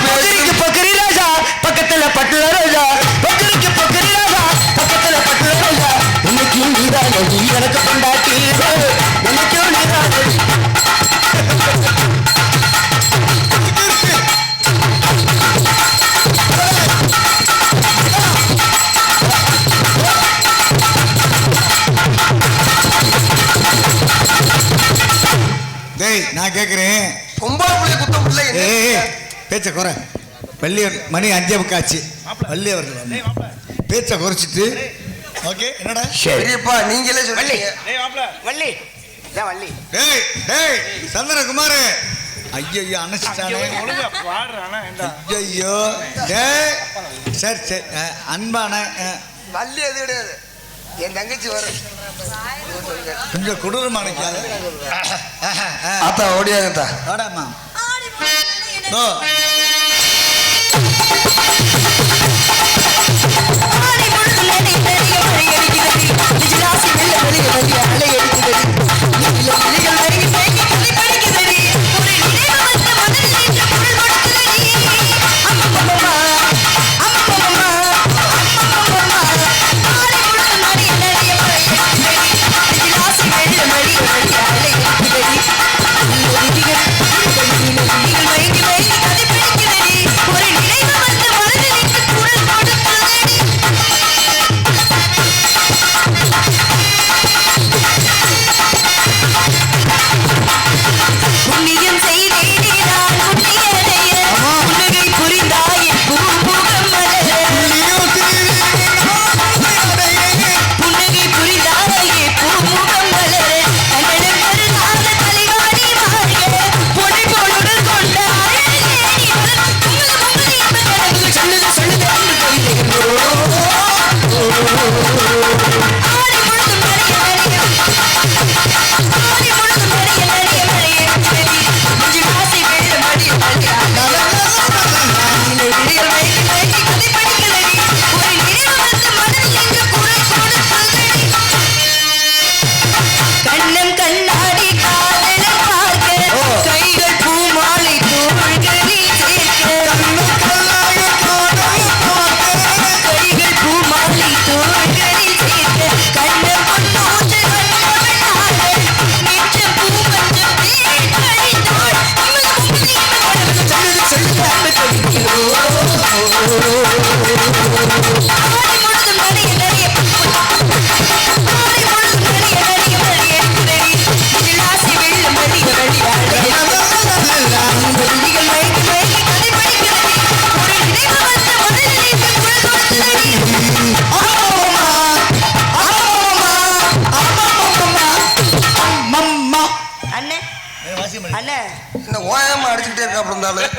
பக்கரிக்கு பக்கரி ராஜா பக்கத்துல பட்டுல ராஜா. பக்கரிக்கு பக்கரி ராஜா பக்கத்துல பட்டுல ராஜா. இன்னைக்கு நீதான் எனக்கு கொண்டாட்டி இன்னைக்கும் நீதான். நான் கேக்குறேன். பொம்பளை பிள்ளை குத்தம் பிள்ளை. பேச்ச குறை. பள்ளி மணி அஞ்சே முக்காச்சு. வந்து. பேச்ச குறைச்சிட்டு. ஓகே என்னடா? பெரியப்பா நீங்களே சொல்லுங்க வள்ளி. வள்ளி. டேய் டேய் சந்திரகுமார். ஐயோ அணைச்சிட்டானே. ஐயோ டேய் சரி சரி. அன்பான வள்ளி எது கிடையாது. என் தங்கச்சி வரும். கொஞ்சம் கொடூரமான கேளு. ஆத்தா ஓடியாங்கத்தா வாடாம்மா ஓ இருந்தாலும்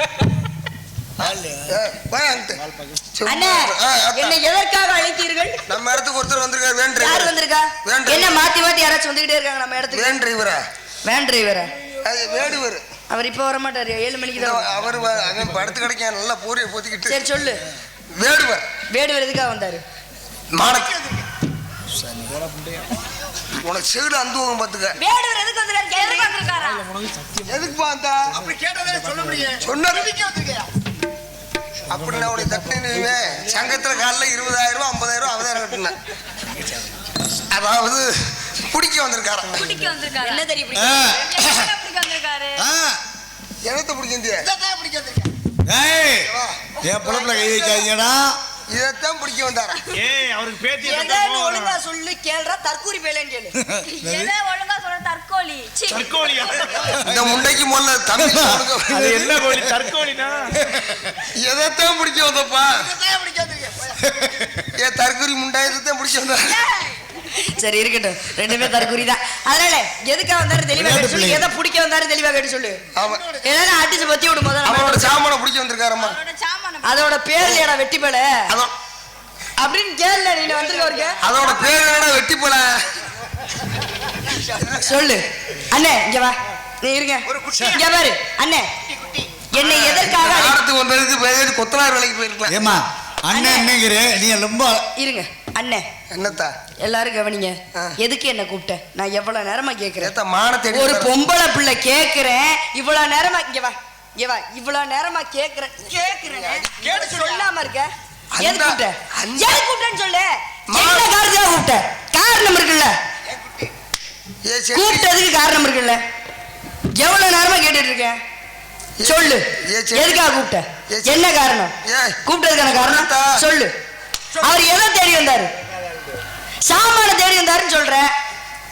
நம்ம இடத்துக்கு ஒருத்தர் வந்திருக்காரு வேன் டிரைவர் வந்திருக்கா. என்ன மாத்தி மாத்தி யாராச்சும் வந்துகிட்டே இருக்காங்க நம்ம இடத்துக்கு? வேன் டிரைவரா வேன் டிரைவரா அது வேடுவர் அவர் இப்ப வர மாட்டாரு ஏழு மணிக்கு தான். அவர் அவன் படுத்து கிடைக்க நல்லா பூரியை போத்திக்கிட்டு. சரி சொல்லு. வேடுவர் வேடுவர் எதுக்காக வந்தாரு? மாணக்க உனக்கு செவிடு அந்துவகம் பார்த்துக்க. வேடுவர் எதுக்கு வந்தாரு எதுக்கு வந்திருக்காரா? எதுக்கு பார்த்தா? அப்படி கேட்டதே சொல்ல முடியும். சொன்ன அப்படி நான் உடைய தட்டு சங்கத்துல காலைல இருபதாயிரம் ரூபாய் ஐம்பதாயிரம் ரூபாய் அவதாரம் கட்டினேன். அதாவது குடிக்க வந்திருக்காரு? என்ன தெரியும் குடிக்க வந்திருக்காரு? எனத்தை பிடிக்க ஏய், என் பொழப்புல கை வைக்காதீங்கடா இதைத்தான் பிடிக்க வந்தாரா? ஏய் அவருக்கு பேத்தி எதான்னு ஒழுங்கா சொல்லு கேள்றா தற்கூரி பேலேன்னு கேளு. எதை ஒழுங்கா சொல்ற தற்கோழி. சீ. இந்த முண்டைக்கு முதல்ல தம்பி அது என்ன கோழி தற்கோழினா? எதைத்தான் பிடிக்க வந்தப்பா. ஏன் தற்கொலை முண்டாயத்தான் பிடிக்க வந்தாரா? சரி இருக்கட்டும். ரெண்டுமே தற்கூரி தான். அதனால எதுக்காக வந்தாரு தெளிவா கேட்டு சொல்லு. எதை பிடிக்க வந்தாரு தெளிவா கேட்டு சொல்லு. ஆமா. ஏதாவது அடிச்சு பத்தி விடும் போது அவனோட சாமான பிடிக்க வந்திருக்காரம்மா. அதோட பேர் இல்லையாடா வெட்டி பேல? அப்படின்னு கேள்ல நீ வந்திருக்க அதோட பேர் என்னடா வெட்டி போல? சொல்லு. அண்ணே இங்க வா. நீ இருங்க. இங்க பாரு. அண்ணே. என்னை எதற்காக ஆடத்துக்கு வந்ததுக்கு பேர் கொத்தனார் வேலைக்கு போயிருக்கலாம். ஏமா அண்ணன் என்னங்கிற? நீ ரொம்ப இருங்க. அண்ணே. என்னத்தா? எல்லாரும் கவனிங்க. எதுக்கு என்ன கூப்பிட்ட? நான் எவ்வளவு நேரமா கேக்குறேன். ஒரு பொம்பளை பிள்ளை கேக்குறேன். இவ்வளவு நேரமா இங்க வா. இங்க வா இவ்வளவு நேரமா கேக்குறேன். கேக்குறேன் கேட்டு சொல்லாம இருக்க? எதுக்கு கூப்பிட்ட? எதுக்கு கூப்பிட்டேன்னு சொல்லு. என்ன காரணத்துக்காக கூப்பிட்ட. காரணம் இருக்குல்ல. கூப்பிட்டதுக்கு காரணம் இருக்குல்ல. எவ்வளவு நேரமா கேட்டுட்டு இருக்கேன் சொல்லு. எதுக்காக கூப்பிட்ட? என்ன காரணம். கூப்பிட்டதுக்கான காரணம். சொல்லு. அவர் எதை தேடி வந்தாரு? சாமான தேடி வந்தாருன்னு சொல்ற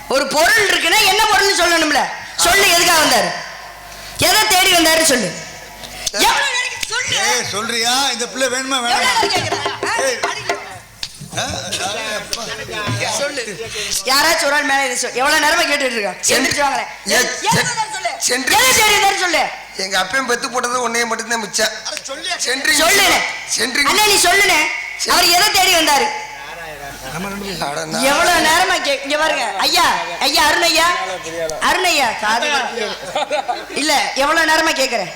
ஒரு பொருள் இருக்குன்னா என்ன பொருள்னு சொல்லணும்ல. சொல்லு எதுக்காக வந்தாரு? எதை தேடி வந்தாருன்னு சொல்லு. சொல்றியா? இந்த பிள்ளை வேணுமா யாராச்சும் ஒரு ஆள் மேல எவ்வளவு நேரமா கேட்டுட்டு இருக்கா? எந்திரிச்சு வாங்களேன் வந்தாரு சென்று- வந்தாரு சொல்லு? எங்க அப்பையும் பெத்து போட்டது உன்னைய மட்டும்தான் மிச்சம். சென்றி சொல்லு சென்றி நீ சொல்லுனே. அவர் எதை தேடி வந்தாரு? எவ்வளவு நேரமா கே இங்க பாருங்க. ஐயா ஐயா அருண் ஐயா அருண் ஐயா காது இல்ல எவ்வளவு நேரமா கேக்குறேன்?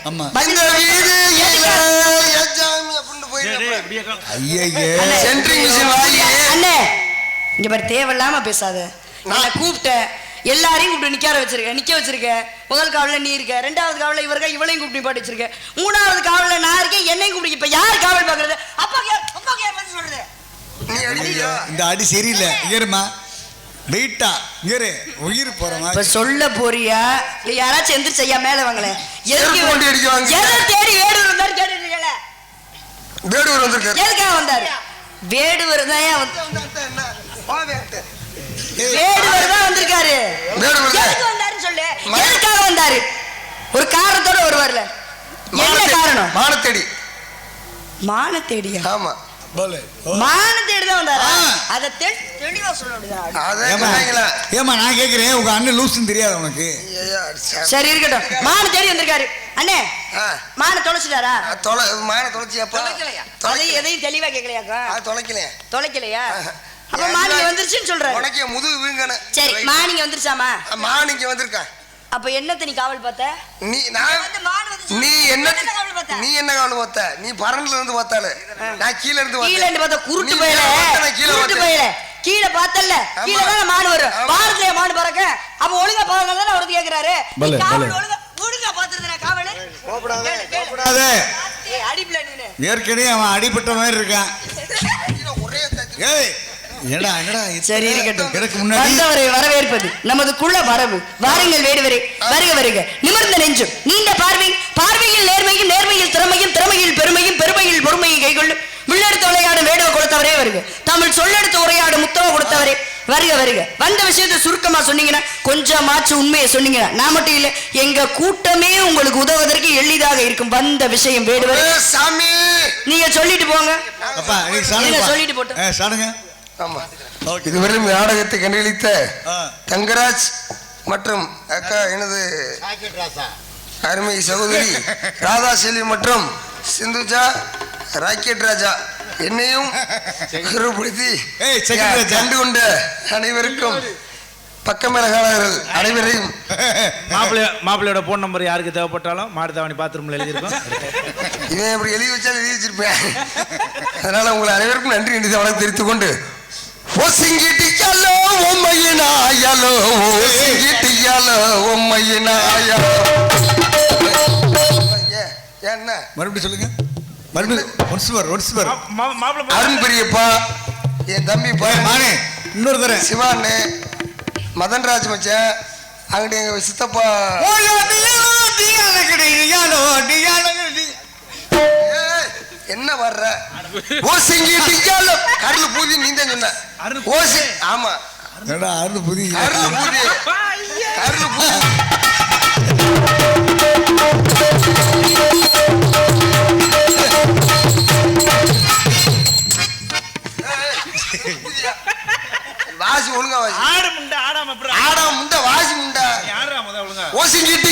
அண்ணே. சென்ட்ரிங் மிஷின் வாங்கி. அண்ணே. இங்க பாரு தேவையில்லாம பேசாத. நான் கூப்பிட்ட எல்லாரையும் கூப்பிட்டு நிக்கார வச்சிருக்க நிக்க வச்சிருக்க. முதல் காவல்ல நீ இருக்க ரெண்டாவது காவல்ல இவருக்க இவளையும் கூப்பிட்டு பாட்டு வச்சிருக்க. மூணாவது காவல்ல நான் இருக்கேன் என்னையும் கூப்பிட்டு இப்ப யார் காவல் பாக்குறது அப்பா கே அப்பா கே பதில் சொல்றது. இந்த அடி சரியில்லை. இருமா. வெயிட்டா. இங்க இரு. உயிர் போற மாதிரி. சொல்ல போறியா? இல்ல யாராச்சும் எந்திரிச்சு ஐயா மேல வாங்களேன் செருப்பு கொண்டு அடிக்குவாங்க. எதை தேடி வேடுவர் வந்தாரு கேட்டுட்டு இருக்கல வேடூர் வந்திருக்காரு. எதுக்காக வந்தாரு? வேடுவர் தான் ஏன் வந்து என்ன? வா வேட்டு. வேடுவர் தான் வந்திருக்காரு. வேடுவர் தான். எதுக்கு வந்தாருன்னு சொல்லு. எதுக்காக வந்தாரு? ஒரு காரணத்தோட வருவார்ல. என்ன மானத்தேடி. காரணம்? மானத்தேடி. மான தேடியா ஆமா. மான தேடி தான் வந்தாரா. அத தெளிவா சொல்ல. அதே ஏமா நான் கேக்குறேன். உங்க அண்ணன் லூசுன்னு தெரியாது உனக்கு. சரி இருக்கட்டும். மான தேடி வந்திருக்காரு. அண்ணே மான தொலைச்சிட்டாரா? தொலை மான தொலைச்சியாப்பா? தொலைக்கலையா? எதையும் தெளிவா கேட்கலையாக்கா தொலைக்கலையே? தொலைக்கலையா. அப்ப மானிங்க வந்துருச்சுன்னு சொல்றாரு. உனக்கு முதுகு வீங்கணும். சரி மானிங்க வந்துருச்சாமா மானிங்க வந்திருக்கா. அப்ப என்னத்த நீ காவல் பார்த்த நீ நான். நீ என்ன என்னத்த காவல் பார்த்த? நீ என்ன கவலை பார்த்த நீ பரன்ல இருந்து பார்த்தாலு நான் கீழ இருந்து கீழ பார்த்தேன் இருந்து பார்த்தா குருட்டு நீ போயில கீழ குருட்டு. போயில கீழே பார்த்தல்ல. கீழே தானே மான் வரும். பாரதிய மான் பறக்க அப்ப ஒழுங்கா பாருங்க தானே அவருக்கு கேக்குறாரு நீ காவல். ஒழுங்கா ஒழுங்கா பாத்துருந்தா காவல். கோபப்படாத. ஏய், அடிப்புல நீனு ஏற்கனவே அவன் அடிபட்ட மாதிரி இருக்கான் ஒரே. ஏய் என்னடா என்னடா இது? சரி இருக்கட்டும். எனக்கு முன்னாடி? வந்தவரை வரவேற்பது நமது குள்ள வரவு. வாருங்கள் வேடுவரே வருக வருக. நிமிர்ந்த நெஞ்சும் நீண்ட பார்வை. பார்வையில் நேர்மையும் நேர்மையில் திறமையும் திறமையில் பெருமையும் பெருமையில் பொறுமையும் கைகொள்ளும் வில்லெடுத்து விளையாடும் வேடுவ கொடுத்தவரே வருக. தமிழ் சொல்லெடுத்து உரையாடும் முத்தம கொடுத்தவரே வருக வருக. வந்த விஷயத்தை சுருக்கமா சொன்னீங்கன்னா கொஞ்சமாச்சும் உண்மையை சொன்னீங்கன்னா நான் மட்டும் இல்ல எங்க கூட்டமே உங்களுக்கு உதவுவதற்கு எளிதாக இருக்கும். வந்த விஷயம் வேடுவரே. சாமி! நீங்க சொல்லிட்டு போங்க. சொல்லிட்டு போட்டு. ஆமா. இதுவரையும் நாடகத்தை கண்டுகளித்த. தங்கராஜ் மற்றும் அக்கா எனது அருமை சகோதரி ராதா செல்வி மற்றும் சிந்துஜா ராக்கெட் ராஜா என்னையும். கண்டு கொண்ட அனைவருக்கும் பக்கமேலகாரர்கள் அனைவரையும் மாப்பிள்ளை மாப்பிள்ளையோட போன் நம்பர் யாருக்கு தேவைப்பட்டாலும் மாடுதாவணி பாத்ரூம்ல எழுதியிருக்கோம். இவன் இப்படி எழுதி வச்சாலும் எழுதி வச்சிருப்பேன். அதனால உங்களை அனைவருக்கும் நன்றி என்று வணக்கம் தெரிவித்துக் கொண்டு ஒசிங்கிட்டியாலோ உம்மையினாயாலோ ஒசிங்கிட்டியாலோ உம்மையினாயாலோ. என்ன? மறுபடியும் சொல்லுங்க. மறுபடியும் ஒன்ஸ் வர் ஒன்ஸ் வர் மாப்பிள்ளை அருண் பெரியப்பா என் தம்பி மானே இன்னொரு தரேன் சிவான்னு மதன்ராஜ் மச்சான் அங்கிட்டு எங்க சித்தப்பா என்ன வர்ற? ஓசிங்கி டிக்காலோ கருள் பூதி நீ தான் சொன்ன அருள் ஓசி ஆமா என்னடா கருள் பூதி கருள் பூதி ஏய், பூதியா. வாசி ஒழுங்கா வாசி. ஆடு முண்டை ஆடாம அப்புறம் ஆடா முண்டை வாசி முண்டை. யாரா முத ஒழுங்கா? ஓசிங்கிட்டு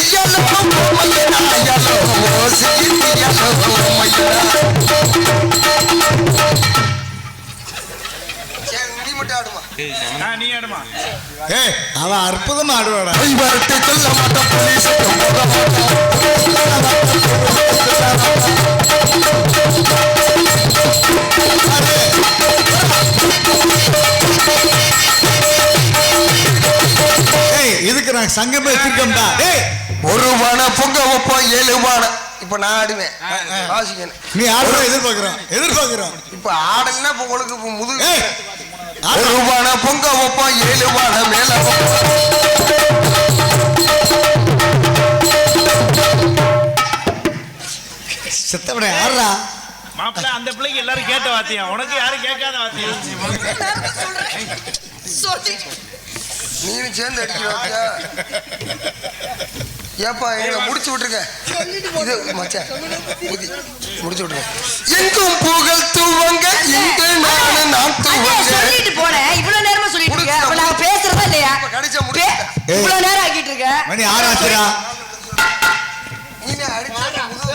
ஏய் அவ அற்புதமா ஏய் இதுக்கு நான் சங்கமே வச்சிருக்கேன்டா. ஏய் ஒரு வான பொங்க வைப்போம் ஏழு வான. இப்ப நான் ஆடுவேன். வாசிக்கணும் நீ ஆடுற எதிர்பார்க்கிறான் எதிர்பார்க்கிறான் இப்ப ஆடலைன்னா இப்ப உங்களுக்கு முதுகு ஒரு பானை பொங்க வைப்போம் ஏழு பானை மேல. செத்தவனே ஆடுறா மாப்பிள்ள அந்த பிள்ளைக்கு எல்லாரும் கேட்ட வாத்தியம் உனக்கு யாரும் கேட்காத வாத்தியம் சொல்லி நீனும் சேர்ந்து அடிக்கிறோம் ஏப்பா எங்களை முடிச்சு விட்டுருங்க. இது முடிச்சு விட்டுருங்க. எங்கும் புகழ் துவங்க இங்கு நானு நான் துவங்க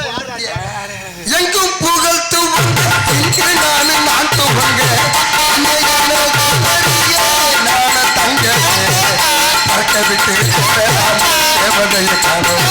போட்டுட்டியே. எங்கும் புகழ் துவங்க இங்கு நானு நான் துவங்க நான தங்க பறக்க விட்டு காணோம்.